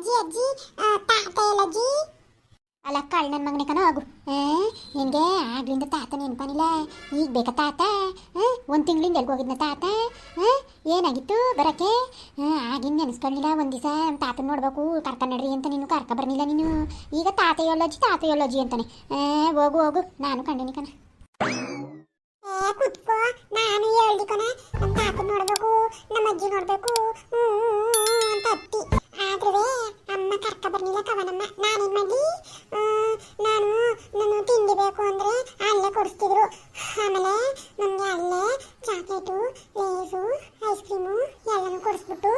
ಅಜ್ಜಿ ಅಜ್ಜಿ ತಾತ ಅಜ್ಜಿ ಅಲ್ಲ, ಕಳ್ ನನ್ನ ಮಗನೇ ಕಣೋ ಹೋಗು ನಿನಗೆ ಆಗ್ಲಿಂದ ತಾತ ನೆನಪಾನಿಲ್ಲ. ಈಗ ಬೇಕಾ ತಾತ? ಒಂದು ತಿಂಗಳಿಂದ ಎಲ್ಗೆ ಹೋಗಿದ್ನ ತಾತ? ಏನಾಗಿತ್ತು ಬರಕ್ಕೆ? ಆಗಿನ ನೆನೆಸ್ಕೊಳ್ಳಿಲ್ಲ ಒಂದು ದಿವಸ. ತಾತ ನೋಡ್ಬೇಕು, ಕರ್ಕ ನಡ್ರಿ ಅಂತ ನೀನು ಕರ್ಕ ಬರಲಿಲ್ಲ ನೀನು. ಈಗ ತಾತ ಯೋಲಜಿ ತಾತ ಯೋಲಜಿ ಅಂತಾನೆ. ಹೋಗು ಹೋಗು, ನಾನು ಕಂಡಿನಿ ಕಣ. ನಾನು ಹೇಳ್ದಿ ಕಣ. ನಮ್ಮ ತಾತ ನೋಡ್ಬೇಕು ನಮ್ಮ ಅಜ್ಜಿ ನೋಡ್ಬೇಕು. ಅಂತ ಅತ್ತಿ. ಆದ್ರೆ ಅಮ್ಮ ಕರ್ಕ ಬರ್ಲಿಲ್ಲ ಕವನಮ್ಮ ನಾನೇನ್ ಮಾಡ್ಲಿ ಆ, ನಾನು ನಾನು ತಿಂಡಿ ಬೇಕು ಅಂದ್ರೆ ಅಲ್ಲೇ ಕೊಡಿಸ್ತಿದ್ರು ಆಮೇಲೆ ನಮ್ಗೆ ಅಲ್ಲೇ ಚಾಕ್ಲೇಟು ಲೇಸು ಐಸ್ ಕ್ರೀಮು ಎಲ್ಲನೂ ಕೊಡಿಸ್ಬಿಟ್ಟು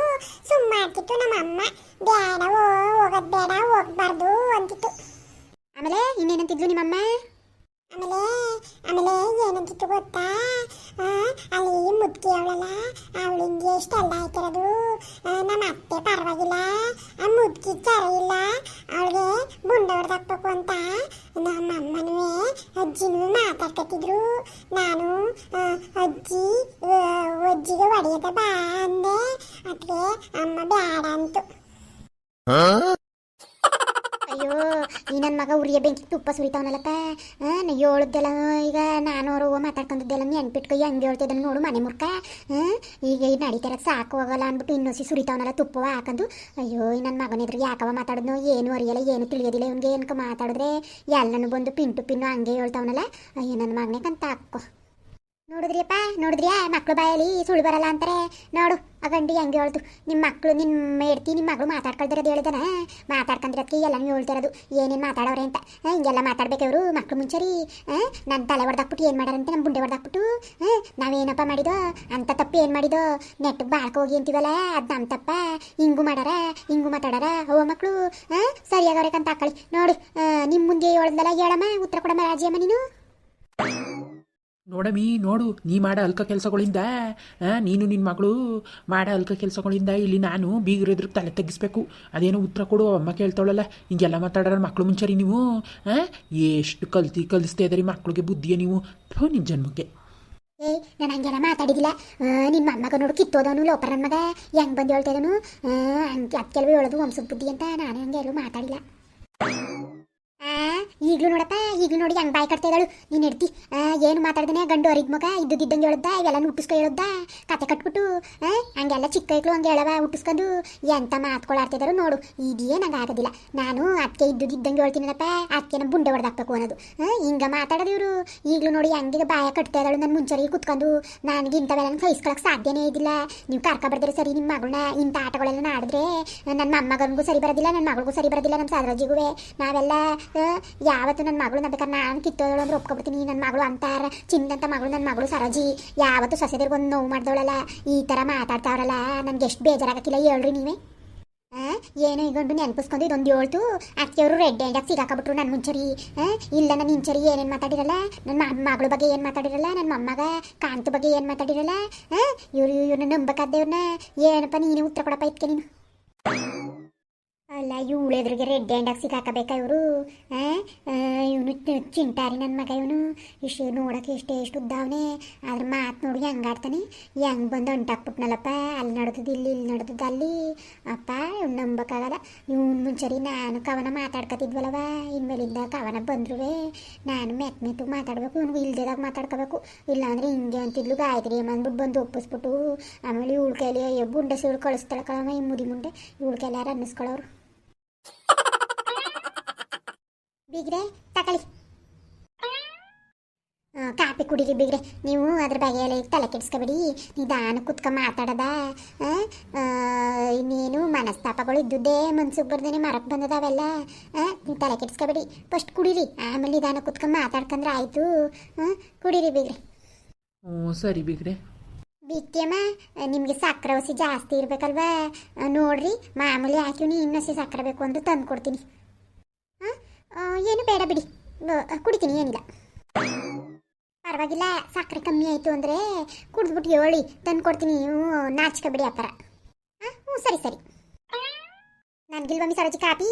ಸುಮ್ಮ ಮಾಡ್ತಿತ್ತು ನಮ್ಮ ಅಮ್ಮ ಬೇಡ ಹೋಗೋದ್ ಬೇಡ ಹೋಗ್ಬಾರ್ದು ಅಂತಿತ್ತು ಆಮೇಲೆ ಇನ್ನೇನಂತಿದ್ಲು ನಿಮ್ಮಮ್ಮ ಆಮೇಲೆ ಆಮೇಲೆ ಏನಂತಿತ್ತು ಗೊತ್ತಾ ಆ, ಅಲ್ಲಿ ಮುದ್ಕಿ ಅವಳಲ್ಲ ಅವಳಿಂಗೆ ಎಷ್ಟೆಲ್ಲ ಆಯ್ತಿರೋದು ಆ, ನಮ್ಮ ಅತ್ತೆ ಪರವಾಗಿಲ್ಲ ಆ ಮುದ್ಕಿ ಚರ ಇಲ್ಲ ಅವಳಿಗೆ ಬುಂಡ ಹೊಡೆದಾಕ್ಬೇಕು ಅಂತ ನಮ್ಮ ಅಮ್ಮನೂ ಅಜ್ಜಿನೂ ಮಾತಾಡ್ಕೊತಿದ್ರು ನಾನು ಅಜ್ಜಿ ಅಜ್ಜಿಗೆ ಹೊಡೆಯದ ಬಾ ಅಂದೆ. ಅದಕ್ಕೆ ಅಮ್ಮ ಬೇಡ ಅಂತು. ಅಯ್ಯೋ, ಈ ನನ್ನ ಮಗ ಉರಿಯ ಬೆಂಕಿ ತುಪ್ಪ ಸುರಿತಾವನಲ್ಲಪ್ಪ ನಾ ಹೇಳದ್ದೆಲ್ಲ ಈಗ ನಾನು ಅವರು ಮಾತಾಡ್ಕೊಂಡಿದ್ದೆಲ್ಲ ನೆನ್ಪಿಟ್ಕೊ ಹೆಂಗೆ ಹೇಳ್ತಿದ್ದ ನೋಡು ಮನೆ ಮುರ್ಕ. ಈಗ ಈ ನಡೀತಾರ ಸಾಕು ಹೋಗಲ್ಲ ಅಂದ್ಬಿಟ್ಟು ಇನ್ನೊಸಿ ಸುರಿತಾವನಲ್ಲ ತುಪ್ಪವ ಹಾಕಂದು. ಅಯ್ಯೋ, ಈ ನನ್ನ ಮಗನ ಎದುರು ಯಾಕವ ಮಾತಾಡಿದ್ನೋ, ಏನು ಅರಿಯಲ್ಲ, ಏನು ತಿಳಿಯೋದಿಲ್ಲ, ಇವ್ನಿಗೆ ಏನಕ್ಕೆ ಮಾತಾಡಿದ್ರೆ. ಎಲ್ಲನೂ ಬಂದು ಪಿಂಟು ಪಿನ್ನು ಹಂಗೆ ಹೇಳ್ತಾವನಲ್ಲ. ಅಯ್ಯೋ ನನ್ನ ಮಗನೇ ಕಂತ ಹಾಕೋ ನೋಡಿದ್ರಿಯಪ್ಪ, ನೋಡಿದ್ರಿಯಾ? ಮಕ್ಳು ಬಾಯಲ್ಲಿ ಸುಳ್ಳು ಬರಲ್ಲ ಅಂತಾರೆ. ನೋಡು, ಆ ಗಂಡಿ ಹೆಂಗೆ ಹೇಳ್ತು ನಿಮ್ಮ ಮಕ್ಕಳು ನಿಮ್ಮ ಹೆಡ್ತಿ ನಿಮ್ಮ ಮಗಳು ಮಾತಾಡ್ಕೊಳ್ದಿರೋದು ಹೇಳಿದಾನ? ಮಾತಾಡ್ಕೊಂಡಿರೋದಕ್ಕೆ ಎಲ್ಲನೂ ಹೇಳ್ತಿರೋದು, ಏನೇನು ಮಾತಾಡೋರೆ ಅಂತ? ಹಿಂಗೆಲ್ಲ ಮಾತಾಡ್ಬೇಕು ಇವರು, ಮಕ್ಳು ಮುಂಚರಿ? ನನ್ನ ತಲೆ ಹೊಡೆದಾಕ್ಬಿಟ್ಟು ಏನು ಮಾಡ್ಯಾರಂತೆ? ನಮ್ಮ ಬುಂಡೆ ಹೊಡೆದಾಕ್ಬಿಟ್ಟು ನಾವೇನಪ್ಪ ಮಾಡಿದೋ? ಅಂತ ತಪ್ಪು ಏನು ಮಾಡಿದೋ? ನೆಟ್ಟಿಗೆ ಬಾಳ್ಕ ಹೋಗಿ ಅಂತೀವಲ್ಲ, ಅದು ನಮ್ಮ ತಪ್ಪ? ಹಿಂಗೂ ಮಾಡಾರ ಹಿಂಗೂ ಮಾತಾಡಾರ ಓ ಮಕ್ಕಳು ಸರಿಯಾಗವ್ರೆ ಕಂತ ಹಾಕೊಳ್ಳಿ. ನೋಡು ನಿಮ್ಮ ಮುಂದೆ ಹೇಳ್ದಲ್ಲ ಹೇಳಮ್ಮ, ಉತ್ತರ ಕೊಡಮ್ಮ ರಾಜಿಯಮ್ಮ ನೀನು? ನೋಡಮಿ, ನೋಡು, ನೀ ಮಾಡ ಅಲ್ಕ ಕೆಲಸಗಳಿಂದ ನೀನು ನಿನ್ನ ಮಗಳು ಮಾಡ ಅಲ್ಕ ಕೆಲಸಗಳಿಂದ, ಇಲ್ಲಿ ನಾನು ಬೀಗರಿದ್ರು ತಲೆ ತೆಗಿಸ್ಬೇಕು. ಅದೇನೋ ಉತ್ತರ ಕೊಡು ಅಮ್ಮ ಕೇಳ್ತಾಳಲ್ಲ, ಹಿಂಗೆಲ್ಲ ಮಾತಾಡೋರ ಮಕ್ಳು ಮುಂಚರಿ ನೀವು? ಎಷ್ಟು ಕಲ್ತಿ ಕಲಿಸ್ತಾ ಇದ್ದೀರಿ ಮಕ್ಳಿಗೆ ಬುದ್ಧಿಯ ನೀವು. ಥೋ ನಿನ್ನ ಜನ್ಮಕ್ಕೆ. ನಾನು ಹಂಗೆಲ್ಲ ಮಾತಾಡಿದಿಲ್ಲ. ನಿಮ್ಮ ಮೊಮ್ಮಗ ನೋಡು, ಕಿತ್ತೋದವನು ಲೋಪರ ಮಗ. ಹೆಂಗ್ ಬಂದು ಹೇಳ್ತಾ ಇದ್ದನು ಹಂಗೆ ಅದು ಕೆಲವು ಹೇಳೋದು ವಂಶದ ಬುದ್ಧಿ ಅಂತ ನಾನು ಹಂಗೆ ಎಲ್ಲೂ ಮಾತಾಡಿಲ್ಲ. ಈಗ್ಲೂ ನೋಡಪ್ಪ ಈಗ್ಲೂ ನೋಡಿ ಹಂಗೆ ಬಾಯಿ ಕಟ್ತಾ ಇದ್ದಾಳು. ನೀನು ಇಡ್ತಿ ಏನು ಮಾತಾಡ್ದೇನೆ? ಗಂಡು ಅವ್ರಿಗೆ ಮಗ ಇದ್ದಿದ್ದಂಗೆ ಹೇಳ್ದ ಇವೆಲ್ಲ ಹುಟ್ಟಿಸ್ಕೊ ಹೇಳದ್ದ, ಕತೆ ಕಟ್ಬಿಟ್ಟು ಹಂಗೆಲ್ಲ ಚಿಕ್ಕ ಐಕ್ಳು ಹಂಗೆ ಹೇಳವ ಹುಟ್ಟಿಸ್ಕೊಂಡು ಎಂತ ಮಾತ್ಕೊಳಾಡ್ತಿದ್ದಾರು ನೋಡು. ಇದೇ ನಂಗೆ ಆಗೋದಿಲ್ಲ. ನಾನು ಅದಕ್ಕೆ ಇದ್ದಿದ್ದಂಗೆ ಹೇಳ್ತೀನಪ್ಪ ಅದಕ್ಕೆ ನಮ್ಮ ಬುಂಡೆ ಹೊಡೆದಾಕ್ಬೇಕು ಅನ್ನೋದು. ಹಿಂಗೆ ಮಾತಾಡೋದು ಇವರು. ಈಗಲೂ ನೋಡಿ ಹಂಗೆ ಬಾಯ ಕಟ್ತಾ ಇದ್ದಾಳು ನನ್ನ ಮುಂಚೆಗೆ ಕುತ್ಕೊಂಡು. ನನಗೆ ಇಂಥವೆಲ್ಲ ಸಹಿಸ್ಕೊಳಕ್ಕೆ ಸಾಧ್ಯನೇ ಇದ್ದಿಲ್ಲ ನೀವು ಕರ್ಕ ಬರ್ದಿರಿ ಸರಿ ನಿಮ್ಮ ಮಗಳನ್ನ ಇಂಥ ಆಟಗಳೆಲ್ಲ ಆಡಿದ್ರೆ ನನ್ನ ಮೊಮ್ಮಗನಿಗೂ ಸರಿ ಬರೋದಿಲ್ಲ ನನ್ನ ಮಗಳಿಗೂ ಸರಿ ಬರೋದಿಲ್ಲ ನಮ್ಮ ಸಾದ್ರಜಿಗೂ ನಾವೆಲ್ಲ ಯಾವತ್ತು ನನ್ನ ಮಗಳು ಬೇಕಾದ್ರೆ ನಾನು ಕಿತ್ತೋದಳು ಅಂದ್ರೆ ಒಪ್ಕೊಬಿಡ್ತೀನಿ. ನನ್ನ ಮಗಳು ಅಂತಾರ ಚಿನ್ನಂತ ಮಗಳು ನನ್ನ ಮಗಳು ಸರೋಜಿ. ಯಾವತ್ತು ಸೊಸೆದಿರ್ಗೆ ಒಂದು ನೋವು ಮಾಡ್ದವಳಲ್ಲ ಈ ಥರ ಮಾತಾಡ್ತಾವ್ರಲ್ಲ, ನನಗೆ ಎಷ್ಟು ಬೇಜಾರಾಗಕ್ಕಿಲ್ಲ ಹೇಳ್ರಿ ನೀವೇ. ಏನೋ ಈಗೊಂಡು ಗಂಡು ನೆನಪಿಸ್ಕೊಂಡು ಇದೊಂದು ಹೇಳ್ತು ಅಕ್ಕಿಯವರು ರೆಡ್ ಹ್ಯಾಂಡಾಗಿ ಸಿಗಾಕಬಿಟ್ರು ನನ್ನ ಮುಂಚರಿ. ಇಲ್ಲ ನನ್ನ ಇಂಚರಿ ಏನೇನು ಮಾತಾಡಿರಲ್ಲ? ನನ್ನ ಮಗಳ ಬಗ್ಗೆ ಏನು ಮಾತಾಡಿರಲ್ಲ? ನನ್ನ ಮೊಮ್ಮಗ ಕಾಂತು ಬಗ್ಗೆ ಏನು ಮಾತಾಡಿರಲ್ಲ? ಇವ್ರು ಇವ್ರನ್ನ ನಂಬಕಾದ್ದೇವ್ರನ್ನ ಏನಪ್ಪ ನೀನು ಉತ್ತರ ಕೊಡಪ್ಪ ಇದಕ್ಕೆ ನೀನು? ಅಲ್ಲ ಇವಳು ಎದುರಿಗೆ ರೆಡ್ ಹ್ಯಾಂಡಾಗಿ ಸಿಗಾಕಬೇಕಾ ಇವರು? ಇವನು ಚಿಂಟಾರಿ ನನ್ನ ಮಗ ಇವನು. ಇಷ್ಟು ನೋಡೋಕೆ ಇಷ್ಟೇ ಇಷ್ಟು ಉದ್ದಾವನೆ ಅದ್ರ ಮಾತು ನೋಡಿ ಹೆಂಗಾಡ್ತಾನೆ ಹೆಂಗೆ ಬಂದು ಅಂಟಾಕ್ಬಿಟ್ನಲ್ಲಪ್ಪ. ಅಲ್ಲಿ ನಡೆದದ್ದು ಇಲ್ಲಿ ಇಲ್ಲಿ ನಡೆದದ್ದು ಅಲ್ಲಿ. ಅಪ್ಪ, ಇವ್ನು ನಂಬಕ್ಕಾಗಲ್ಲ. ಇವ್ನು ಮುಂಚರಿ ನಾನು ಕವನ ಮಾತಾಡ್ಕೊತಿದ್ವಲ್ಲವ ಇನ್ಮೇಲಿಂದ ಕವನ ಬಂದ್ರು ನಾನು ಮೆತ್ ಮೆತ್ತು ಮಾತಾಡ್ಬೇಕು, ಇವ್ನಿಗೆ ಇಲ್ದೇದಾಗ ಮಾತಾಡ್ಕೋಬೇಕು. ಇಲ್ಲಾಂದ್ರೆ ಹಿಂಗೆ ಅಂತಿದ್ಲು ಗಾಯತ್ರಿ ಅಂದ್ಬಿಟ್ಟು ಬಂದು ಒಪ್ಪಿಸ್ಬಿಟ್ಟು ಆಮೇಲೆ ಇವಳ ಕೈಲಿ ಬುಂಡೆ ಸುಳ್ಳು ಕಳಿಸ್ತಾಳೆ ಕಳವ ಈ ಮುದಿ ಮುಂಡೆ ಇವಳ ಕೈಲಿ ಯಾರು ಅನ್ನಿಸ್ಕೊಳ್ಳೋರು ಬೀಗ್ರೆ ತಕಳಿ ಕಾಪಿ ಕುಡೀರಿ ಬಿಗ್ರೆ. ನೀವು ಅದ್ರ ಬಗ್ಗೆ ಎಲ್ಲ ತಲೆ ಕೆಡಿಸ್ಕೊಬೇಡಿ. ನಿಧಾನ ಕುತ್ಕೊಂಡು ಮಾತಾಡದ. ಇನ್ನೇನು ಮನಸ್ತಾಪಗಳು ಇದ್ದುದೇ ಮನ್ಸಿಗೆ ಬರ್ದೇನೆ ಮರಕ್ಕೆ ಬಂದದ ಅವೆಲ್ಲ. ಆ, ನೀವು ತಲೆ ಕೆಡಿಸ್ಕೊಬೇಡಿ. ಫಸ್ಟ್ ಕುಡೀರಿ. ಆಮೇಲೆ ನಿಧಾನ ಕುತ್ಕೊಂಡು ಮಾತಾಡ್ಕಂದ್ರೆ ಆಯಿತು. ಕುಡೀರಿ ಬಿಗ್ರೆ. ಸರಿ ಬಿಗ್ರೆ. ಬಿತ್ತಿಯಮ್ಮ ನಿಮಗೆ ಸಕ್ಕರೆ ಹಸಿ ಜಾಸ್ತಿ ಇರಬೇಕಲ್ವಾ? ಆ, ನೋಡ್ರಿ ಮಾಮೂಲಿ ಹಾಕಿವ್ನಿ ಇನ್ನೊಸಿ ಸಕ್ಕರೆ ಬೇಕು ಅಂದ್ರೆ ತಂದು ಕೊಡ್ತೀನಿ. ಏನು ಬೇಡ ಬಿಡಿ. ಕುಡಿತೀನಿ ಏನಿಲ್ಲ. ಪರವಾಗಿಲ್ಲ ಸಕ್ಕರೆ ಕಮ್ಮಿ ಆಯಿತು ಅಂದರೆ ಕುಡಿದ್ಬಿಟ್ಟು ಹೇಳಿ ತಂದು ಕೊಡ್ತೀನಿ. ಹ್ಞೂ ನಾಚ್ಕೊಬಿಡಿ ಆ ಥರ. ಹಾಂ? ಹ್ಞೂ ಸರಿ ಸರಿ. ನನಗಿಲ್ವಮ್ಮಿ ಸರೋಜಿ ಕಾಪಿ?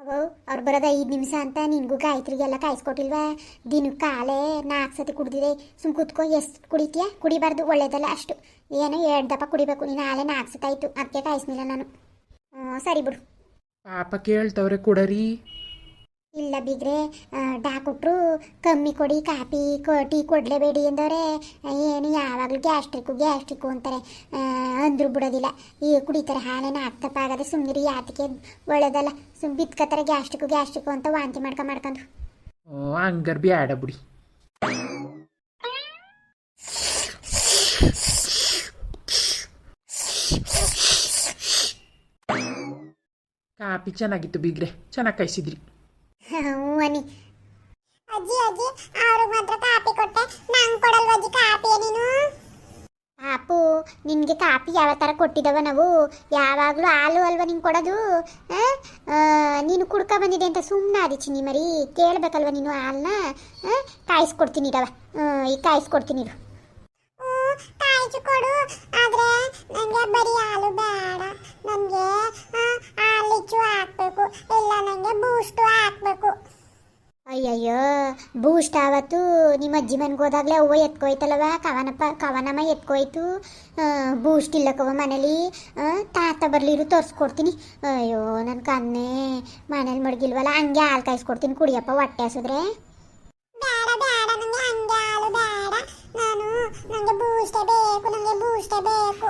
ಅವು ಅವ್ರು ಬರೋದ ಐದು ನಿಮಿಷ ಅಂತ ನಿನಗೂ ಗಾಯತ್ರಿಗೆಲ್ಲ ಕಾಯಿಸ್ಕೊಟ್ಟಿಲ್ವಾ? ದಿನಕ್ಕೆ ಕಾಲೇ ನಾಲ್ಕು ಸತಿ ಕುಡಿದಿದೆ. ಸುಮ್ ಕುತ್ಕೊ, ಎಷ್ಟು ಕುಡಿತೀಯ? ಕುಡಿಬಾರ್ದು, ಒಳ್ಳೇದಲ್ಲ ಅಷ್ಟು. ಏನೋ ಎರಡು ದಪ್ಪ ಕುಡಿಬೇಕು, ನೀನು ಆಲೆ ನಾಲ್ಕು ಸತಿ ಆಯಿತು. ಅದಕ್ಕೆ ಕಾಯಿಸ್ನಿಲ್ಲ ನಾನು. ಸರಿ ಬಿಡು. ಪಾಪ ಕೇಳ್ತವ್ರೆ, ಕೊಡರಿ. ಇಲ್ಲ ಬಿಗ್ರೆ ಆ, ಡಾ ಕೊಟ್ಟರು ಕಮ್ಮಿ ಕೊಡಿ ಕಾಪಿ ಕೊ ಟೀ ಕೊಡಲೇಬೇಡಿ ಎಂದವ್ರೆ. ಏನು ಯಾವಾಗಲೂ ಗ್ಯಾಸ್ಟ್ರಿಕ್ಕು ಗ್ಯಾಸ್ಟ್ರಿಕ್ಕು ಅಂತಾರೆ. ಅಂದರು ಬಿಡೋದಿಲ್ಲ. ಈಗ ಕುಡಿತಾರೆ ಹಾಲೇನ ಆಗ್ತಪ್ಪ ಆಗದೆ ಸುಮ್ಮನೆ ಯಾತಕ್ಕೆ ಒಳ್ಳೇದಲ್ಲ. ಸುಮ್ಮನೆ ಬಿತ್ಕತ್ತಾರೆ ಗ್ಯಾಸ್ಟ್ರಿಕ್ಕು ಗ್ಯಾಸ್ಟ್ರಿಕ್ಕು ಅಂತ ವಾಂತಿ ಮಾಡ್ಕೊ ಮಾಡ್ಕೊಂಡು ಬಿ ಬ್ಯಾಡ ಬಿಡಿ. ಕಾಪಿ ಚೆನ್ನಾಗಿತ್ತು ಬಿಗ್ರೆ. ಚೆನ್ನಾಗಿ ಕಾಯಿಸಿದ್ರಿ ಹ್ಞೂ ಅನ್ನಿ ಅಜ್ಜಿ ಅಜ್ಜಿ ಅವ್ರಿಗೆ ಮಾತ್ರ ಕಾಪಿ ಕೊಟ್ಟೆ ನಂಗೆ ಕೊಡಲ್ವ ಅಜ್ಜಿ ಕಾಪಿ ನೀನು ಪಾಪು ನಿನಗೆ ಕಾಪಿ ಯಾವ ಥರ ಕೊಟ್ಟಿದ್ದವ ನಾವು? ಯಾವಾಗಲೂ ಹಾಲು ಅಲ್ವಾ ನಿಂಗೆ ಕೊಡೋದು? ನೀನು ಕುಡ್ಕ ಬಂದಿದೆ ಅಂತ ಸುಮ್ಮನೆ ಆದಿ ಚಿನ್ನಿ ಮರಿ. ಕೇಳಬೇಕಲ್ವ ನೀನು ಹಾಲನ್ನ ಕಾಯಿಸ್ಕೊಡ್ತೀನಿ ಇರವ ಈಗ ಕಾಯಿಸ್ಕೊಡ್ತೀನಿ ಇರು ಕಾಯಿಸು ಕೊಡು. ಆದ್ರೆ ನನಗೆ ಬರೀ ಹಾಲು ಬೇಡ. ನನಗೆ ಹಾಲಿಚ್ಚು ಹಾಕಬೇಕು. ಇಲ್ಲ ನನಗೆ ಬೂಸ್ಟು ಹಾಕ್ಬೇಕು. ಅಯ್ಯಯ್ಯೋ ಬೂಸ್ಟ್ ಆವತ್ತು ನಿಮ್ಮ ಅಜ್ಜಿ ಮನೆಗೆ ಹೋದಾಗಲೇ ಅವ್ವ ಎತ್ಕೊಯ್ತಲ್ಲವ ಕವನಪ್ಪ, ಕವನಮ್ಮ ಎತ್ಕೋಯ್ತು. ಬೂಸ್ಟ್ ಇಲ್ಲಕ್ಕವ ಮನೇಲಿ. ತಾತ ಬರ್ಲಿರು ತೋರಿಸ್ಕೊಡ್ತೀನಿ. ಅಯ್ಯೋ ನನ್ನ ಕನ್ನೆ ಮನೇಲಿ ಮಡಗಿಲ್ವಲ್ಲ, ಹಂಗೆ ಹಾಲು ಕಾಯಿಸ್ಕೊಡ್ತೀನಿ ಕುಡಿಯಪ್ಪ ಹೊಟ್ಟೆ ಹಸಿದ್ರೆ. ನಾನು ಬೇಕು ನನಗೆ ಬೇಕು.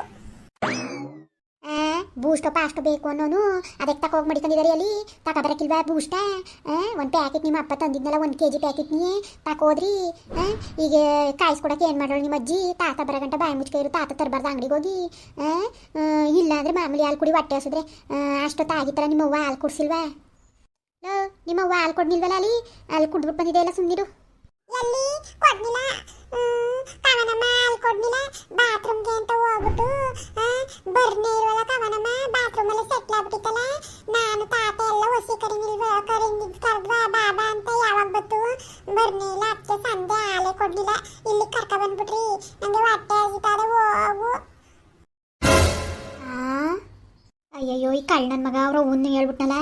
ಬೂಸ್ಟ್ ಪಾಸ್ಟ್ ಬೇಕು ಅನ್ನೋನು ಅದಕ್ಕೆ ತಕೋಗಿ ಮಡಿಕೊಂಡಿದ್ದಾರೆ ಅಲ್ಲಿ. ತಕ ಬರಕಿಲ್ವಾ ಬೂಸ್ಟ ಒಂದು ಪ್ಯಾಕೆಟ್ ನಿಮ್ಮ ಅಪ್ಪ ತಂದಿದ್ನಲ್ಲ, ಒಂದು ಕೆ ಜಿ ಪ್ಯಾಕೆಟ್ ನೀ ತಕೋದ್ರಿ ಈಗ ಕಾಯಿಸ್ಕೊಡಕ್ಕೆ ಏನು ಮಾಡೋಳು ನಿಮ್ಮ ಅಜ್ಜಿ? ತಾತ ಬರಗಂಟ ಬಾಯಿ ಮುಚ್ಕೈರು ತಾತ ತರಬಾರ್ದು ಅಂಗಡಿಗೆ ಹೋಗಿ. ಇಲ್ಲ ಅಂದ್ರೆ ಮಾಮೂಲಿ ಹಾಲು ಕುಡಿ ಹೊಟ್ಟೆ ಹಸಿದ್ರೆ. ಅಷ್ಟೊತ್ತು ಆಗಿತ್ತರ ನಿಮ್ಮವ್ವ ಹಾಲು ಕುಡ್ಸಿಲ್ವಾ? ನಿಮ್ಮವ್ವ ಹಾಲು ಕೊಡ್ನಿಲ್ವಲ್ಲ ಅಲ್ಲಿ? ಅಲ್ಲಿ ಕುಡ್ಬಿಟ್ಟು ಬಂದಿದೆ ಎಲ್ಲ ಸುಮ್ಮನಿರು ಎಲ್ಲಿ? ಕೊಡ್ನಿಲ್ಲ. ಕವನಮ್ಮ ಅಲ್ಲಿ ಕೊಡ್ಲಿಲ್ಲ ಬಾತ್ರೂಮ್ಗೆ ಅಂತ ಹೋಗ್ಬಿಟ್ಟು ಬರ್ನೇ ಇರುವಲ್ಲ ಕವನಮ್ಮ ಬಾತ್ರೂಮಲ್ಲಿ ಸೆಟ್ಲ್ ಆಗ್ಬಿಟ್ಟಿತ್ತಲ್ಲ, ನಾನು ತಾತ ಎಲ್ಲ ಹೊಸಿ ಕರಿಂಗಿಲ್ವ ಕರಿಂಗ್ ಕರೆದ್ವ ಬಾಬಾ ಅಂತ ಯಾವಾಗ ಬತ್ತು ಬರ್ನೇ ಇಲ್ಲ ಅದಕ್ಕೆ ಸಂದೆ ಆಲೆ ಕೊಡ್ಲಿಲ್ಲ ಇಲ್ಲಿ ಕರ್ಕ ಬಂದ್ಬಿಟ್ರಿ, ನಂಗೆ ಹೊಟ್ಟೆ ಆಗಿತಾರೆ ಹೋಗು. ಅಯ್ಯಯ್ಯೋ, ಈ ಕಳ್ಳ ನನ್ನ ಮಗ ಅವ್ರ ಅವ್ನ ಹೇಳ್ಬಿಟ್ನಲ್ಲ?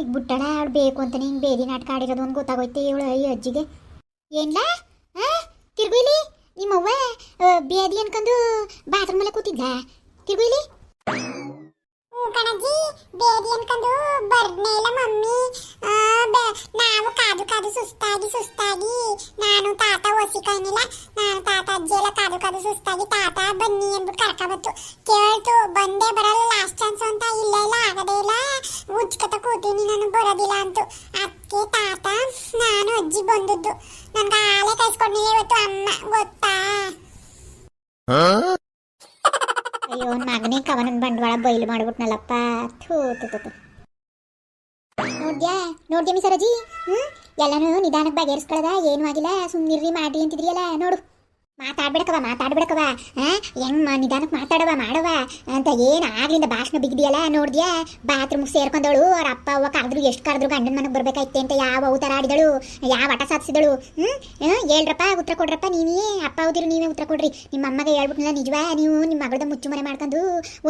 ಈಗ ಬಿಟ್ಟಳ ಅವ್ಳು ಬೇಕು ಅಂತಾನೆ ಹಿಂಗೆ ಬೇದಿ ನಾಟಕ ಆಡಿರೋದು ಒಂದು ಗೊತ್ತಾಗೋಯ್ತು ಇವಳು ಈ ಅಜ್ಜಿಗೆ. ಏನ್ಲ? ತಿರ್ಗು ಇಲ್ಲಿ ನಿಮ್ಮವ್ವ ಬೇದಿ ಅನ್ಕೊಂಡು ಬಾತ್ರೂಮಲ್ಲೇ ಕೂತಿದ್ಲ. ಕೂತಿದ್ದ ತಿರ್ಗುಲಿ ಕಣಜ್ಜಿ, ಬೇದಿ ಅನ್ಕೊಂಡು ಬರ್ನೇ ಇಲ್ಲ ಮಮ್ಮಿ. ನಾವು ಕಾದು ಕಾದು ಸುಸ್ತಾಗಿ ಸುಸ್ತಾಗಿ, ನಾನು ತಾತ ಒಸಿ ನಾನು ತಾತ ಅಜ್ಜಿ ಎಲ್ಲ ಕಾದು ಕಾದು ಸುಸ್ತಾಗಿ, ತಾತ ಬನ್ನಿ ಕರ್ಕ ಬಂತು ಕೇಳ್ತು, ಬಂದೇ ಬರಲ್ಲ ಲಾಸ್ಟ್ ಚಾನ್ಸ್ ಅಂತ ಇಲ್ಲ ಇಲ್ಲ, ಆಗದೇ ಇಲ್ಲ. ಉಜ್ಕತ ಕೂತೀನಿ ನಾನು ಬರೋದಿಲ್ಲ ಅಂತು. ಅದಕ್ಕೆ ತಾತ, ನಾನು ಅಜ್ಜಿ ಬಂದದ್ದು. ನನ್ಗೆ ಹಾಲೆ ಕಾಯಿಸ್ಕೊಂಡಿಲ್ಲ ಇವತ್ತು ಅಮ್ಮ ಗೊತ್ತಾ? ಅಯ್ಯೋ ಮಗನೇ ಕವನನ್ ಬಂಡವಾಳ ಬಯಲು ಮಾಡ್ಬಿಟ್ನಲ್ಲಪ್ಪ. ಥೂ ಥೂ ಥೂ ಥೂ. ನೋಡ್ದ್ಯಾ? ನೋಡ್ದ್ಯಾ ಮಿ ಸರಜಿ ಹ್ಞೂ ಎಲ್ಲನೂ ನಿಧಾನಕ್ಕೆ ಬಗೆಹರಿಸ್ಕೊಳ್ಳದ ಏನೂ ಆಗಿಲ್ಲ. ಸುಮ್ಮನಿರ್ರಿ ಮಾಡಿ ಅಂತಿದ್ರಿಯಲ್ಲ. ನೋಡು. ಮಾತಾಡ್ಬೇಡಕವ ಮಾತಾಡ್ಬೇಡಕವ ಹೆಂಗ್ ಮಾ ನಿಧಾನಕ್ಕೆ ಮಾತಾಡವ ಮಾಡವ ಅಂತ ಏನು ಆಗ್ಲಿಂದ ಭಾಷಣ ಬಿಗಿದಿಯಲ್ಲ, ನೋಡಿದ್ಯಾ? ಬಾತ್ರೂಮ್ ಸೇರ್ಕೊಂಡವಳು, ಅವ್ರ ಅಪ್ಪ ಅವ್ವ ಕರೆದ್ರು, ಎಷ್ಟು ಕರೆದ್ರು, ಗಂಡನ ಮನೆಗೆ ಬರ್ಬೇಕಾಯ್ತೆ ಅಂತ ಯಾವ ಅವತಾರ ಆಡಿದಳು, ಯಾವ ಆಟ ಸಾಧಿಸಿದಳು ಹ್ಞೂ ಹೇಳ್ರಪ್ಪ, ಉತ್ತರ ಕೊಡ್ರಪ್ಪ ನೀವೇ ಅಪ್ಪ ಹೌದಿರು ನೀವೇ ಉತ್ತರ ಕೊಡ್ರಿ. ನಿಮ್ಮ ಅಮ್ಮಗೆ ನಿಜವಾ, ನೀವು ನಿಮ್ಮ ಮಗಳದ ಮುಚ್ಚು ಮನೆ ಮಾಡ್ಕೊಂಡು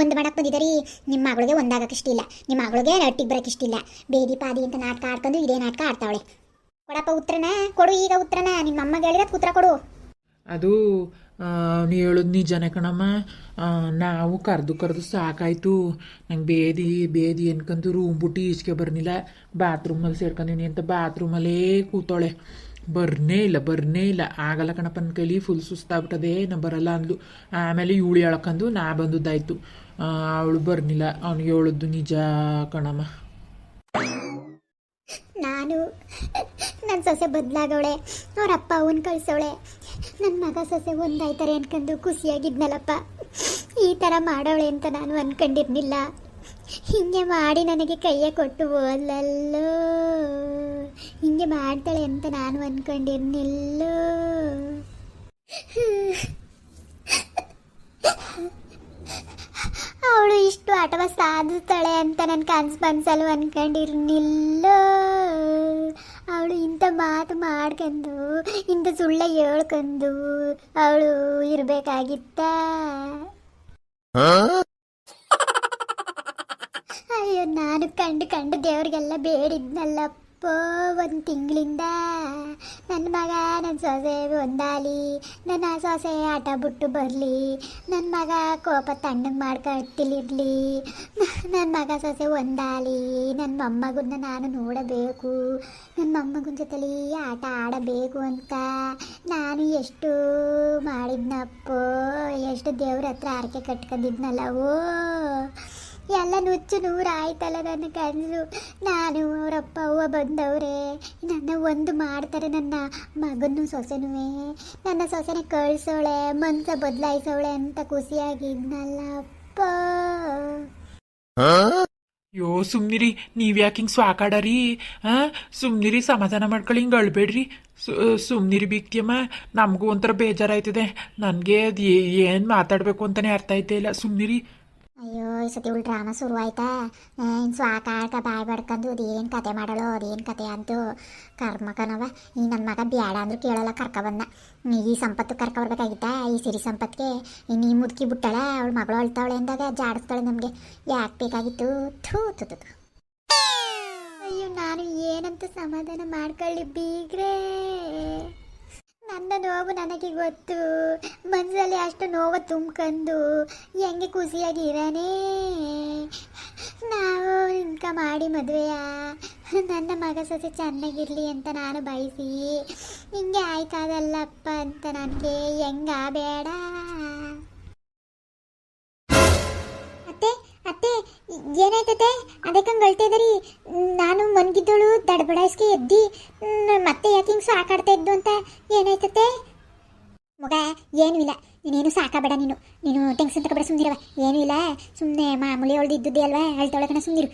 ಒಂದು ಮಾಡಕ್ಕೆ ಬಂದಿದ್ದೀರಿ ನಿಮ್ಮ ಮಗಳಿಗೆ ಇಷ್ಟ ಇಲ್ಲ ನಿಮ್ಮ ಮಗಳಿಗೆ ಬರಕ್ಕೆ ಇಷ್ಟ ಇಲ್ಲ ಬೇದಿ ಪಾದಿ ಅಂತ ನಾಟಕ ಆಡ್ಕೊಂಡು ಇದೇ ನಾಟಕ ಆಡ್ತಾವಳೆ. ಕೊಡಪ್ಪ ಉತ್ತರನ? ಕೊಡು ಈಗ ಉತ್ತರನ. ನಿಮ್ಮ ಅಮ್ಮಗೆ ಹೇಳಿರೋದು ಉತ್ತರ ಕೊಡು. ಅದು ನೀ ಹೇಳೋದು ನಿಜನೇ ಕಣಮ್ಮ. ನಾವು ಕರೆದು ಕರೆದು ಸಾಕಾಯ್ತು. ನಂಗೆ ಬೇದಿ ಬೇದಿ ಅನ್ಕಂತು ರೂಮ್ ಬಿಟ್ಟು ಈಚೆಗೆ ಬರ್ನಿಲ್ಲ. ಬಾತ್ರೂಮಲ್ಲಿ ಸೇರ್ಕೊಂಡಿನಿ ಅಂತ ಬಾತ್ರೂಮಲ್ಲೇ ಕೂತಾಳೆ. ಬರ್ನೇ ಇಲ್ಲ ಬರ್ನೇ ಇಲ್ಲ. ಆಗಲ್ಲ ಕಣಪ್ಪನ ಕೈಲಿ ಫುಲ್ ಸುಸ್ತಾಗ್ಬಿಟ್ಟದೆ ನಾ ಬರಲ್ಲ ಅಂದ್ಲು. ಆಮೇಲೆ ಇವಳು ಹೇಳಕ್ಕಂದು ನಾ ಬಂದದ್ದಾಯ್ತು. ಅವಳು ಬರ್ನಿಲ್ಲ. ಅವ್ನಿಗೆ ಹೇಳೋದು ನಿಜ ಕಣಮ್ಮ. ನಾನು ನನ್ನ ಸೊಸೆ ಬದಲಾಗವಳೆ. ಅವ್ರ ಅಪ್ಪ ಅವನ್ ಕಳ್ಸವಳೆ. ನನ್ನ ಮಗ ಸೊಸೆ ಒಂದಾಯ್ತಾರೆ ಅನ್ಕೊಂಡು ಖುಷಿಯಾಗಿದ್ನಲ್ಲಪ್ಪ. ಈ ಥರ ಮಾಡೋಳೆ ಅಂತ ನಾನು ಅನ್ಕೊಂಡಿರ್ಲಿಲ್ಲ. ಹೀಗೆ ಮಾಡಿ ನನಗೆ ಕೈಯ ಕೊಟ್ಟು ಓದಲ್ಲೋ ಹಿಂಗೆ ಮಾಡ್ತಾಳೆ ಅಂತ ನಾನು ಅನ್ಕೊಂಡಿರ್ನಿಲ್ಲೋ ಅವಳು ಇಷ್ಟು ಆಟವ ಸಾಧಿಸ್ತಾಳೆ ಅಂತ ನನ್ನ ಕನ್ಸು ಬನ್ಸಲು ಅನ್ಕೊಂಡಿರ್ನಿಲ್ಲ ಅವಳು ಇಂಥ ಮಾತು ಮಾಡ್ಕೊಂಡು ಇಂಥ ಸುಳ್ಳ ಹೇಳ್ಕೊಂಡು ಅವಳು ಇರಬೇಕಾಗಿತ್ತ? ಅಯ್ಯೋ ನಾನು ಕಂಡು ಕಂಡು ದೇವ್ರಿಗೆಲ್ಲ ಬೇಡಿದ್ನಲ್ಲಪ್ಪ. ಅಪ್ಪ ಒಂದು ತಿಂಗಳಿಂದ ನನ್ನ ಮಗ ನನ್ನ ಸೊಸೆ ಒಂದಾಲಿ. ನನ್ನ ಸೊಸೆ ಆಟ ಬಿಟ್ಟು ಬರಲಿ. ನನ್ನ ಮಗ ಕೋಪ ತಣ್ಣಗೆ ಮಾಡ್ಕೊಳ್ತಿಲಿರ್ಲಿ ನನ್ನ ಮಗ ಸೊಸೆ ಒಂದಾಲಿ. ನನ್ನ ಮೊಮ್ಮಗನ್ನ ನಾನು ನೋಡಬೇಕು. ನನ್ನ ಮೊಮ್ಮಗನ ಜೊತೆಲಿ ಆಟ ಆಡಬೇಕು ಅಂತ ನಾನು ಎಷ್ಟು ಮಾಡಿದ್ನಪ್ಪ, ಎಷ್ಟು ದೇವ್ರ ಹತ್ರ ಆರಕೆ ಕಟ್ಕೊಂಡಿದ್ನಲ್ಲವೋ ಎಲ್ಲ ನುಚ್ಚು ನೂರು ಆಯ್ತಲ್ಲ ನನ್ನ ಕನಸು ನಾನು ಅವರಪ್ಪ ಅವ್ವ ಬಂದವ್ರೆ. ನನ್ನ ಒಂದು ಮಾಡ್ತಾರೆ ನನ್ನ ಮಗನ್ನು ಸೊಸೆನೂ ನನ್ನ ಸೊಸೆನ ಕಳ್ಸೋಳೆ ಮನ್ಸ ಬದಲಾಯಿಸೋಳೆ ಅಂತ ಖುಷಿಯಾಗಿದ್ನಲ್ಲಪ್ಪ ಯೋ ಸುಮ್ನಿರಿ ನೀವು ಯಾಕೆ ಹಿಂಗೆ ಸ್ವಾಕಾಡರಿ? ಹಾಂ? ಸುಮ್ನಿರಿ ಸಮಾಧಾನ ಮಾಡ್ಕೊಳ್ಳಿ ಹಿಂಗೆ ಅಳ್ಬೇಡ್ರಿ. ಸುಮ್ನಿರಿ ಬಿಕ್ತಿಯಮ್ಮ ನಮಗೂ ಒಂಥರ ಬೇಜಾರಾಯ್ತದೆ. ನನಗೆ ಅದು ಏನು ಮಾತಾಡಬೇಕು ಅಂತಲೇ ಅರ್ಥ ಆಯ್ತಾ ಇಲ್ಲ. ಸುಮ್ನಿರಿ. ಅಯ್ಯೋ, ಈ ಸತಿ ಉಳ್ ಡ್ರಾಮಾ ಶುರು ಆಯ್ತಾ? ಸ್ವಾಕ ಆಡ್ಕ ಬಾಯ್ ಬಡ್ಕಂದು, ಅದೇನು ಕತೆ ಮಾಡಲೋ, ಅದೇನು ಕತೆ ಅಂತು? ಕರ್ಮಕನವ ಈ ನನ್ನ ಮಗ ಬ್ಯಾಡ ಅಂದ್ರೆ ಕೇಳಲ್ಲ ಕರ್ಕ ಬಂದ ಈ ಸಂಪತ್ತು ಕರ್ಕ ಬರ್ಬೇಕಾಗಿತ್ತಾ? ಈ ಸಿರಿ ಸಂಪತ್ಗೆ? ಇನ್ನು ಈ ಮುದುಕಿ ಬಿಟ್ಟಾಳ? ಅವಳು ಮಗಳು ಅಳ್ತಾವಳೆ ಅಂದಾಗ ಜಾಡಿಸ್ತಾಳೆ ನಮಗೆ. ಯಾಕೆ ಬೇಕಾಗಿತ್ತು? ಥೂ ತು. ಅಯ್ಯೋ, ನಾನು ಏನಂತ ಸಮಾಧಾನ ಮಾಡ್ಕೊಳ್ಳಿ ಬೀಗ್ರೆ. ನನ್ನ ನೋವು ನನಗೆ ಗೊತ್ತು. ಮನಸ್ಸಲ್ಲಿ ಅಷ್ಟು ನೋವು ತುಂಬ್ಕೊಂಡು ಹೆಂಗೆ ಖುಷಿಯಾಗಿ ಇರಾನೇ? ನಾವು ಇಂಕ ಮಾಡಿ ಮದುವೆಯ. ನನ್ನ ಮಗ ಸೊಸೆ ಚೆನ್ನಾಗಿರಲಿ ಅಂತ ನಾನು ಬಯಸಿ. ಹಿಂಗೆ ಆಯ್ತಾದಲ್ಲಪ್ಪ ಅಂತ ನನಗೆ ಹೆಂಗ? ಬೇಡ. ಅತ್ತೆ ಅತ್ತೆ ಏನಾಯ್ತತೆ ಅದಕ್ಕಂಗೆ ಅಳ್ತಾ ಇದ್ದೀರಿ? ನಾನು ಮನ್ಗಿದ್ದಳು ದಡಬಡಾಯಿಸ್ಕೆ ಎದ್ದಿ ಮತ್ತೆ ಯಾಕೆ ಹಿಂಗೆ ಸಾಕಾಡ್ತಾ ಇದ್ದು ಅಂತ ಏನಾಯ್ತತೆ ಮಗ, ಏನೂ ಇಲ್ಲ. ನೀನೇನು ಸಾಕಾಬೇಡ ನೀನು. ನೀನು ಟೆನ್ಷನ್ ತಗೋಬೇಡ ಸುಮ್ಮನಿರವ ಏನೂ ಇಲ್ಲ. ಸುಮ್ಮನೆ ಮಾಮೂಲಿ ಅವಳ್ದು ಇದ್ದಿದ್ದೆ ಅಲ್ವಾ? ಅಳ್ತಾಳೆ ಕಣ ಸುಮ್ಮನಿರು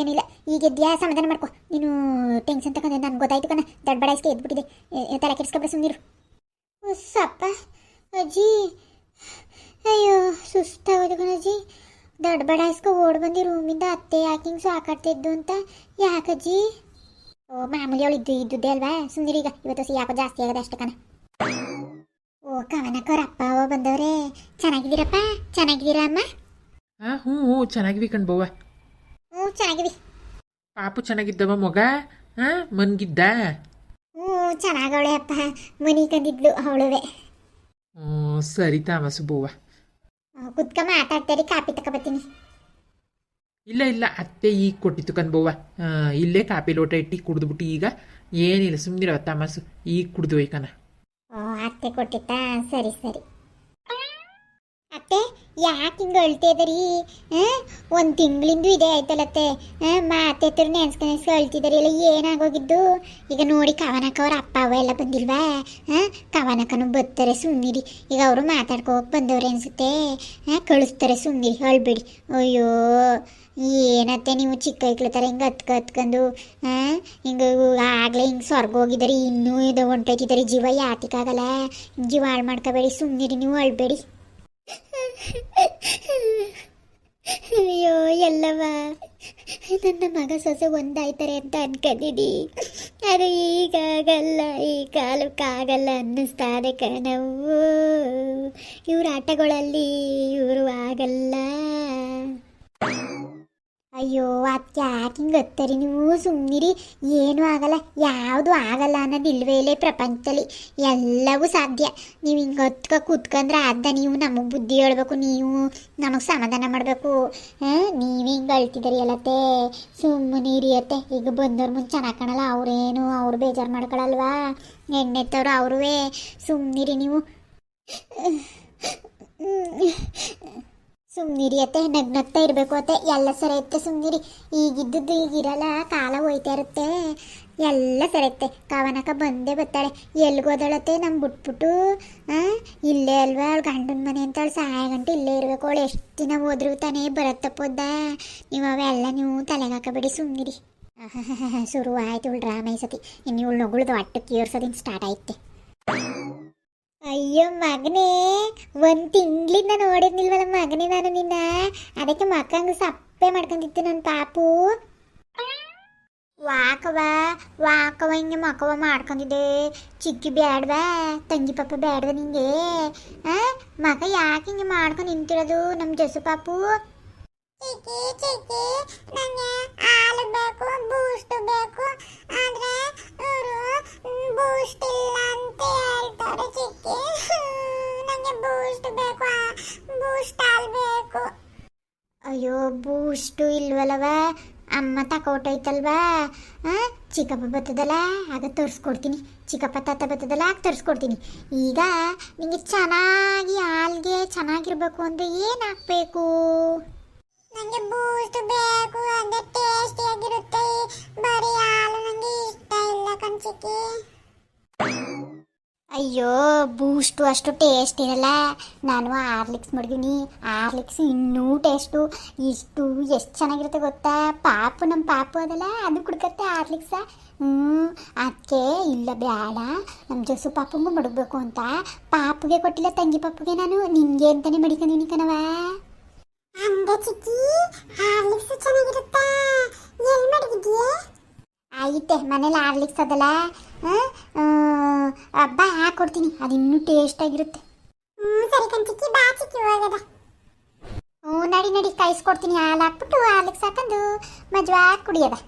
ಏನಿಲ್ಲ ಈಗ ಎದ್ಯಾ ಸಮಾಧಾನ ಮಾಡ್ಕೊ. ನೀನು ಟೆನ್ಷನ್ ತಗೊಂಡೆ ನನಗೆ ಗೊತ್ತಾಯ್ತು ಕಣ. ದಡಬಡಾಯಿಸ್ಕೆ ಎದ್ಬಿಟ್ಟಿದೆ. ತಲೆ ಕೆಡಿಸ್ಕೊಬೇಡ ಸುಮ್ಮನಿರು ಸಪ್ಪ. ಅಜ್ಜಿ. ಅಯ್ಯೋ ಸುಸ್ತಾಗೋದು ಕಣಜ್ಜಿ ದೊಡ್ಡ ಬಡಾಯಿಸ್ಕೊ ಓಡ್ ಬಂದು ರೂಮಿಂದ ಅತ್ತೆ ಯಾಕೆ ಹಿಂಗೆ ಸಾಕಾಡ್ತಿದ್ದು ಅಂತ ಯಾಕಜ್ಜಿ ಓ ಮಾಮೂಲಿ ಅವಳು ಇದ್ದು ಇದ್ದುದ್ದೆ ಅಲ್ವಾ? ಸುಂದಿರಿ ಈಗ. ಇವತ್ತು ಸಿ ಯಾಕೋ ಜಾಸ್ತಿ ಆಗದೆ ಅಷ್ಟು ಕಣ. ಓ ಕವನಕ್ಕವ್ರ ಅಪ್ಪ ಅವ ಬಂದವ್ರೆ. ಚೆನ್ನಾಗಿದ್ದೀರಪ್ಪ? ಚೆನ್ನಾಗಿದ್ದೀರಾ ಅಮ್ಮ? ಹಾಂ ಹ್ಞೂ ಹ್ಞೂ ಚೆನ್ನಾಗಿವಿ ಕಣ್ಬವ್ವ ಹ್ಞೂ ಚೆನ್ನಾಗಿವಿ ಪಾಪು ಚೆನ್ನಾಗಿದ್ದವ ಮಗ? ಹಾಂ ಮನ್ಗಿದ್ದ? ಹ್ಞೂ ಚೆನ್ನಾಗವಳೆ ಅಪ್ಪ. ಮನಿ ಕಂದಿದ್ಲು ಅವಳುವೆ. ಹ್ಞೂ ಸರಿ ತಾಮ ಸುಬ್ಬವ್ವ ಕುತ್ಕ ಮಾತಾಡ್ತೇರಿ ಕಾಪಿ ತಗೋಬತ್ತೀನಿ. ಇಲ್ಲ ಇಲ್ಲ ಅತ್ತೆ ಈಗ ಕೊಟ್ಟಿತ್ತು ಕನ್ಬೋವ ಇಲ್ಲೇ ಕಾಪಿ ಲೋಟ ಇಟ್ಟು ಕುಡಿದ್ಬಿಟ್ಟು ಈಗ ಏನಿಲ್ಲ ಸುಮ್ಮನಿರವ ತಮಸು ಈಗ ಕುಡ್ದು ಹೋಯ್ಕನ ಓ ಅತ್ತೆ ಕೊಟ್ಟಿತ್ತಾ? ಸರಿ ಸರಿ. ಅತ್ತೆ? ಯಾಕೆ ಹಿಂಗೆ ಅಳ್ತಾ ಇದ್ದೀರಿ? ಒಂದು ತಿಂಗಳಿಂದ ಇದೆ ಆಯ್ತಲ್ಲತ್ತೆ ಮಾತೆ ಹತ್ರ ನೆನ್ಸ್ಕ ಅಳ್ತಿದ್ದೀರಿ ಇಲ್ಲ ಏನಾಗೋಗಿದ್ದು? ಈಗ ನೋಡಿ ಕವನಕ್ಕವ್ರ ಅಪ್ಪ ಅವ ಎಲ್ಲ ಬಂದಿಲ್ವಾ? ಹಾಂ? ಕವನಕ್ಕನು ಬರ್ತಾರೆ ಸುಮ್ಮನಿರಿ ಈಗ ಅವರು ಮಾತಾಡ್ಕೋಕೆ ಬಂದವ್ರೆ ಅನ್ಸುತ್ತೆ. ಹಾಂ? ಕಳಿಸ್ತಾರೆ ಸುಮ್ಮನಿರಿ ಅಳ್ಬೇಡಿ. ಅಯ್ಯೋ, ಏನತ್ತೆ ನೀವು ಚಿಕ್ಕ ಐಕ್ಳ ಥರ ಹಿಂಗೆ ಹತ್ಕ ಹತ್ಕೊಂಡು ಹಿಂಗೆ ಆಗಲೇ ಹಿಂಗೆ ಸ್ವರ್ಗ ಹೋಗಿದ್ದಾರೆ ಇನ್ನೂ ಇದು ಹೊಂಟೋಗಿದ್ದಾರೆ ಜೀವ ಯಾತಿಕಾಗಲ್ಲ. ಜೀವ ಹಾಳು ಮಾಡ್ಕೋಬೇಡಿ ಸುಮ್ಮನಿರಿ ನೀವು ಅಳ್ಬೇಡಿ. ಅಯ್ಯೋ, ಎಲ್ಲವ. ನನ್ನ ಮಗ ಸೊಸೆ ಒಂದಾಯ್ತಾರೆ ಅಂತ ಅನ್ಕೊಂಡಿದ್ದಿ ಅದು ಈಗಾಗಲ್ಲ, ಈ ಕಾಲಕ್ಕಾಗಲ್ಲ ಅನ್ನಿಸ್ತಾರೆ ಕಣವು ಇವ್ರ ಆಟಗಳಲ್ಲಿ ಇವರು ಆಗಲ್ಲ. ಅಯ್ಯೋ ಅದಕ್ಕೆ ಯಾಕೆ ಹಿಂಗೆ ಹತ್ತರಿ ನೀವು ಸುಮ್ಮನಿರಿ ಏನೂ ಆಗಲ್ಲ. ಯಾವುದು ಆಗಲ್ಲ ಅನ್ನೋದು ಇಲ್ವೇ ಪ್ರಪಂಚದಲ್ಲಿ. ಎಲ್ಲವೂ ಸಾಧ್ಯ. ನೀವು ಹಿಂಗೆ ಹತ್ಕ ಕೂತ್ಕೊಂಡ್ರೆ ಅದ ನೀವು ನಮಗೆ ಬುದ್ಧಿ ಹೇಳ್ಬೇಕು, ನೀವು ನಮಗೆ ಸಮಾಧಾನ ಮಾಡಬೇಕು. ನೀವು ಹಿಂಗೆ ಅಳ್ತಿದ್ದೀರಿ ಅಲತ್ತೆ ಸುಮ್ಮನೆ ಇರಿಯತ್ತೆ ಈಗ ಬಂದವ್ರ ಮುಂದೆ ಚೆನ್ನಾಗಿ ಕಾಣಲ್ಲ. ಅವ್ರೇನು ಅವ್ರು ಬೇಜಾರು ಮಾಡ್ಕೊಳಲ್ವಾ? ಎಣ್ಣೆತ್ತವ್ರು ಅವ್ರೂ ಸುಮ್ಮನಿರಿ ನೀವು. ಸುಮ್ಮನಿರಿ ಅತ್ತೆ, ನಗ್ನಗ್ತಾ ಇರಬೇಕು ಅತ್ತೆ. ಎಲ್ಲ ಸರಿ ಐತೆ ಸುಮ್ಮನಿರಿ ಈಗಿದ್ದದ್ದು ಈಗಿರಲ್ಲ ಕಾಲ ಹೋಯ್ತಾ ಇರುತ್ತೆ. ಎಲ್ಲ ಸರಿಯುತ್ತೆ ಕವನಕ ಬಂದೇ ಬರ್ತಾಳೆ. ಎಲ್ಗೋದಳತ್ತೆ ನಮ್ಮ ಬಿಟ್ಬಿಟ್ಟು ಇಲ್ಲೇ ಅಲ್ವಾ? ಅವಳು ಗಂಡನ ಮನೆ ಅಂತ ಅವಳು ಸಹಾಯ ಗಂಟೆ ಇಲ್ಲೇ ಇರಬೇಕು. ಅವಳು ಎಷ್ಟು ದಿನ ಹೋದ್ರು ತಾನೇ ಬರತ್ತಪ್ಪೋದ ನೀವು ಅವೆಲ್ಲ ನೀವು ತಲೆಗೆ ಹಾಕಬೇಡಿ ಸುಮ್ಮನಿರಿ ಶುರು ಆಯ್ತು ಇವಳು ಡ್ರಾಮಾ ಸತಿ. ಇನ್ನು ಇವಳು ನಗುಳ್ದು ಅಟ್ಟು ಕೇರ್ಸೋದಿನ ಸ್ಟಾರ್ಟ್ ಆಯ್ತೆ. ಅಯ್ಯೋ ಮಗನೇ, ಒಂದು ತಿಂಗಳಿಂದ ನೋಡಿದ್ನಿಲ್ವಲ್ಲ ಮಗನೇ ನಾನು ನಿನ್ನ. ಅದಕ್ಕೆ ಮಕ್ಕಂಗ ಸಪ್ಪೆ ಮಾಡ್ಕೊಂಡಿತ್ತು ನನ್ನ ಪಾಪು. ವಾಕವ ವಾಕವ ಹಿಂಗೆ ಮಕ್ಕವ ಮಾಡ್ಕೊಂಡಿದ್ದೆ ಚಿಕ್ಕಿ ಬ್ಯಾಡ್ವ, ತಂಗಿ ಪಾಪ ಬ್ಯಾಡ್ವ ನಿಂಗೆ? ಮಗ ಯಾಕೆ ಹಿಂಗೆ ಮಾಡ್ಕೊಂಡು ನಿಂತಿರೋದು ನಮ್ಮ ಜಸು ಪಾಪು? ಚಿಕ್ಕಿ ಚಿಕ್ಕಿ ನನಗೆ ಹಾಲು ಬೇಕು ಬೂಸ್ಟ್ ಬೇಕು. ಆದ್ರೆ ಇವರು ಬೂಸ್ಟ್ ಇಲ್ಲ ಅಂತ ಹೇಳ್ತಾರೆ ಚಿಕ್ಕಿ. ನನಗೆ ಬೂಸ್ಟ್ ಬೇಕು ಬೂಸ್ಟ್ ಹಾಲು ಬೇಕು. ಅಯ್ಯೋ ಬೂಸ್ಟು ಇಲ್ವಲ್ಲವ? ಅಮ್ಮ ತಕೋಟೈತಲ್ವ ಚಿಕ್ಕಪ್ಪ ಬರ್ತದಲ್ಲ, ಆಗ ತರಿಸ್ಕೊಡ್ತೀನಿ. ಚಿಕ್ಕಪ್ಪ ತಾತ ಬರ್ತದಲ್ಲ, ಆಗ ತರಿಸ್ಕೊಡ್ತೀನಿ. ಈಗ ನಿಮಗೆ ಚೆನ್ನಾಗಿ ಹಾಲ್ಗೆ ಚೆನ್ನಾಗಿರ್ಬೇಕು ಅಂದರೆ ಏನು ಹಾಕಬೇಕು ನನಗೆ ಬೂಸ್ಟ್ ಬೇಕು, ಅಂದ್ರೆ ಟೇಸ್ಟಿ ಆಗಿರುತ್ತೆ ಬರೀ ಹಾಲು ನನಗೆ ಇಷ್ಟ ಇಲ್ಲ ಕನ್ಸಿಕೆ ಅಯ್ಯೋ ಬೂಸ್ಟು ಅಷ್ಟು ಟೇಸ್ಟ್ ಇರಲ್ಲ. ನಾನು ಆರ್ಲಿಕ್ಸ್ ಮಡಗಿನಿ ಆರ್ಲಿಕ್ಸ್ ಇನ್ನೂ ಟೇಸ್ಟು ಇಷ್ಟು, ಎಷ್ಟು ಚೆನ್ನಾಗಿರುತ್ತೆ ಗೊತ್ತಾ? ಪಾಪು ನಮ್ಮ ಪಾಪು ಅದಲ್ಲ, ಅದು ಕುಡ್ಕತ್ತೆ ಆರ್ಲಿಕ್ಸ ಹ್ಞೂ ಅದಕ್ಕೆ ಇಲ್ಲ ಬೇಡ ನಮ್ಮ ಜಸು ಪಾಪಂಗೂ ಮಡಗಬೇಕು ಅಂತ. ಪಾಪುಗೆ ಕೊಟ್ಟಿಲ್ಲ ತಂಗಿ ಪಾಪುಗೆ ನಾನು. ನಿಮಗೆ ಅಂತಾನೆ ಮಡಿಕೊಂಡಿನಿ ಕಣವ ಅಂದ ಚಿಕ್ಕಿ ಹಾರ್ಲಿಕ್ಸ್ ಚೆನ್ನಾಗಿರುತ್ತಾ? ಎಲ್ಲಿ ಮಡಗಿದ್ಯೆ ಆಯ್ತೆ, ಮನೇಲಿ ಆರ್ಲಿಕ್ಸ್ ಅದಲ್ಲ. ಹಬ್ಬ ಹಾಕೊಡ್ತೀನಿ. ಅದು ಇನ್ನೂ ಟೇಸ್ಟ್ ಆಗಿರುತ್ತೆ. ಹ್ಞೂ ಸರಿ ಕಣ್ಚಿಕ್ಕಿ ಬಾ ಚಿಕ್ಕಿ ಹೋಗದ. ಹ್ಞೂ, ನಡಿ ನಡಿ ಕಾಯಿಸ್ಕೊಡ್ತೀನಿ ಹಾಲು ಹಾಕ್ಬಿಟ್ಟು ಹಾಲಿಕ್ಸ್ ಹಾಕೊಂಡು ಮಜ್ವಾಗಿ ಕುಡಿಯದ.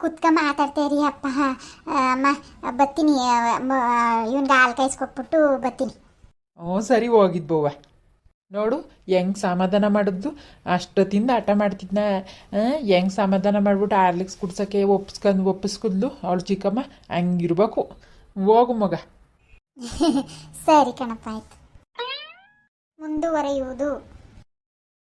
ಕುತ್ಕ ಮಾತಾಡ್ತೇರಿ ಅಪ್ಪ. ಅಮ್ಮ ಬತ್ತೀನಿ. ಇವನ್ಗೆ ಹಾಲು ಕಾಯಿಸ್ಕೊಟ್ಬಿಟ್ಟು ಬತ್ತೀನಿ. ಹ್ಞೂ ಸರಿ ಹೋಗಿದ್ಬೋವ ನೋಡು ಹೆಂಗೆ ಸಮಾಧಾನ ಮಾಡಿದ್ದು ಅಷ್ಟೊತ್ತಿಂದ ಆಟ ಮಾಡ್ತಿದ್ನ. ಹೆಂಗೆ ಸಮಾಧಾನ ಮಾಡಿಬಿಟ್ಟು ಆರ್ಲಿಕ್ಸ್ ಕುಡ್ಸೋಕ್ಕೆ ಒಪ್ಸ್ಕೊಂಡು ಒಪ್ಪಿಸ್ಕೊಂಡ್ಲು ಅವಳು ಚಿಕ್ಕಮ್ಮ? ಹಂಗಿರ್ಬೇಕು. ಹೋಗು ಮಗ. ಸರಿ ಕಣಪ್ಪ ಆಯ್ತು. ಮುಂದುವರೆಯುವುದು.